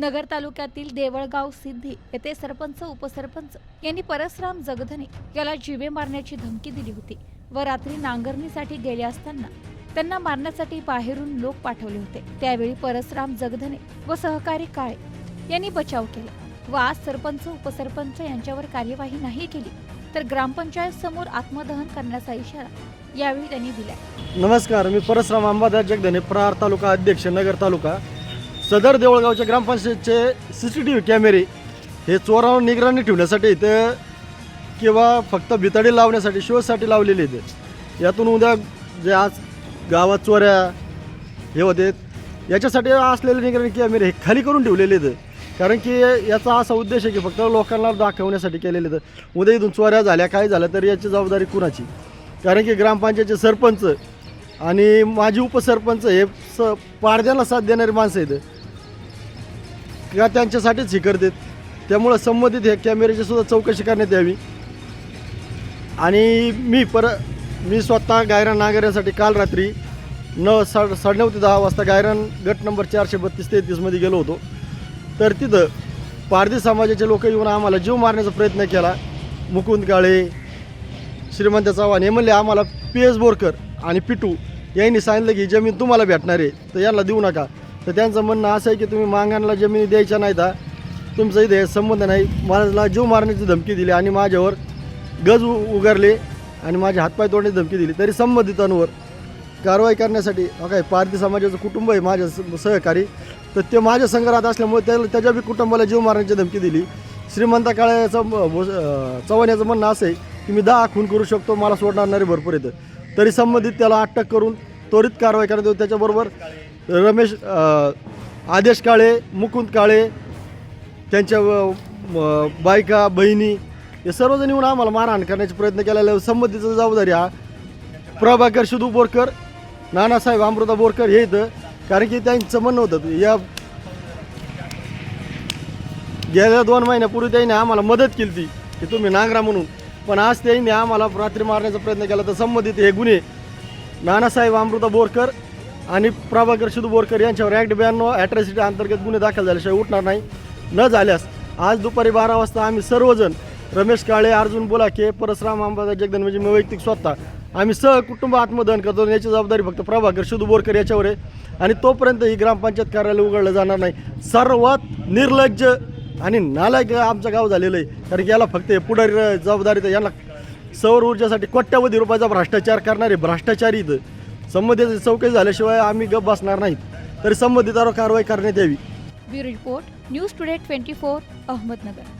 नगर तालुक्यातील देवळगाव सिद्धी येथे सरपंच उपसरपंच यांनी परसराम जगधने याला जिवे मारण्याची धमकी दिली होती व रात्री नांगरणीसाठी गेले असताना त्यांना मारण्यासाठी बाहेरून लोक पाठवले होते. त्यावेळी परसराम जगधने व सहकारी काळे यांनी बचाव केला व आज सरपंच उपसरपंच यांच्यावर कार्यवाही नाही केली तर ग्रामपंचायत समोर आत्मदहन करण्याचा इशारा यावेळी त्यांनी दिला. नमस्कार मी परसराम अंबादास जगधने प्रहार तालुका अध्यक्ष नगर तालुका सदर देवळगावच्या ग्रामपंचायतचे सी सी टी व्ही कॅमेरे हे चोरावर निगराणी ठेवण्यासाठी इथं किंवा फक्त भितडी लावण्यासाठी शोसाठी लावलेले आहेत. यातून उद्या जे आज गावात चोऱ्या हे होते याच्यासाठी असलेले निगराणी कॅमेरे हे खाली करून ठेवलेले आहेत. कारण की याचा असा उद्देश आहे की फक्त लोकांना दाखवण्यासाठी केलेले तर उद्या इथून चोऱ्या झाल्या काय झालं तर याची जबाबदारी कुणाची? कारण की ग्रामपंचायतचे सरपंच आणि माजी उपसरपंच हे स पाडद्याला साथ देणारी माणसं आहेत. का त्यांच्यासाठीच हे करतात. त्यामुळं संबंधित हे कॅमेऱ्याची सुद्धा चौकशी करण्यात यावी. आणि मी पर मी स्वतः गायरान नागऱ्यासाठी काल रात्री न साड साडेनऊ ते दहा वाजता गायरान गट नंबर चारशे बत्तीस तेहतीसमध्ये गेलो होतो. तर तिथं पारधी समाजाचे लोक येऊन आम्हाला जीव मारण्याचा प्रयत्न केला. मुकुंद काळे श्रीमंत चव्हाण हे म्हणले आम्हाला पी एस बोरकर आणि पिटू यांनी सांगितलं की जमीन तुम्हाला भेटणार आहे तर यांना देऊ नका. तर त्यांचं म्हणणं असं आहे की तुम्ही मांगांना जमिनी द्यायच्या नाही हा. तुमचं इथे संबंध नाही. मला जीव मारण्याची धमकी दिली आणि माझ्यावर गज उ उगारले आणि माझे हातपाय तोडण्याची धमकी दिली. तरी संबंधितांवर कारवाई करण्यासाठी काय पारधी समाजाचं कुटुंब आहे माझ्या स- सहकारी. तर ते माझ्या संग्रहात असल्यामुळे त्याला त्याच्या बी कुटुंबाला जीव मारण्याची धमकी दिली. श्रीमंता काळ्याचं भोस- चव्हाण याचं म्हणणं असं आहे की मी दहा खून करू शकतो मला सोडणारे भरपूर येतं तरी संबंधित त्याला अटक करून त्वरित कारवाई करण्यात येऊ त्याच्याबरोबर रमेश आदेश काळे मुकुंद काळे त्यांच्या बायका बहिणी हे सर्वजण येऊन आम्हाला मारहाण करण्याचा प्रयत्न केलेला आहे. जबाबदारी हा प्रभाकर शुदू बोरकर नानासाहेब अमृता बोरकर हे इथं कारण की त्यांचं म्हणणं होतं या गेल्या दोन महिन्यापूर्वी त्यांनी आम्हाला मदत केली ती की तुम्ही नांगरा म्हणून पण आज त्यांनी आम्हाला रात्री मारण्याचा प्रयत्न केला तर संबंधित हे गुन्हे नानासाहेब अमृता बोरकर आणि प्रभाकर शुद्ध बोरकर यांच्यावर ॲक्ट ब्याण्णव ॲट्रॉसिटी अंतर्गत गुन्हे दाखल झाल्याशिवाय उठणार नाही. न झाल्यास आज दुपारी बारा वाजता आम्ही सर्वजण रमेश काळे अर्जुन बोलाके परसराम अंबादा जगदन म्हणजे मी वैयक्तिक स्वतः आम्ही सहकुटुंब आत्मदहन करतो. याची जबाबदारी फक्त प्रभाकर शुद्ध बोरकर याच्यावर आहे. आणि तोपर्यंत ही ग्रामपंचायत कार्यालय उघडलं जाणार नाही. सर्वात निर्लज्ज आणि नालायक आमचं गाव झालेलं आहे. कारण की याला फक्त हे पुढारी जबाबदारी तर याला सौर ऊर्जेसाठी कोट्यावधी रुपयाचा भ्रष्टाचार करणारे भ्रष्टाचारी इथं. संबंधित चौकशी झाल्याशिवाय आम्ही गप बसणार नाहीत. तरी संबंधितावर कारवाई करण्यात यावी. Bureau report news today twenty four Ahmednagar.